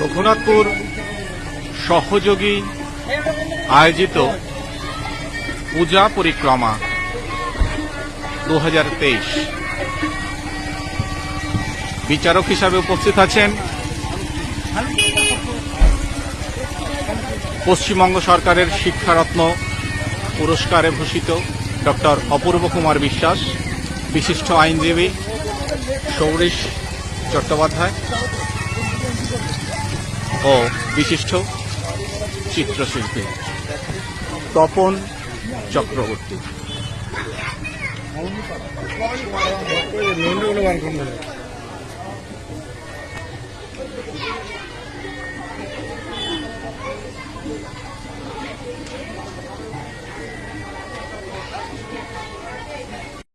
রঘুনাথপুর সহযোগী আয়োজিত পূজা পরিক্রমা দু হাজার তেইশ। বিচারক হিসাবে উপস্থিত আছেন পশ্চিমবঙ্গ সরকারের শিক্ষারত্ন পুরস্কারে ভূষিত ডক্টর অপূর্ব কুমার বিশ্বাস, বিশিষ্ট আইনজীবী সৌরিশ চট্টোপাধ্যায় ও বিশিষ্ট চিত্রশিল্পী তপন চক্রবর্তী।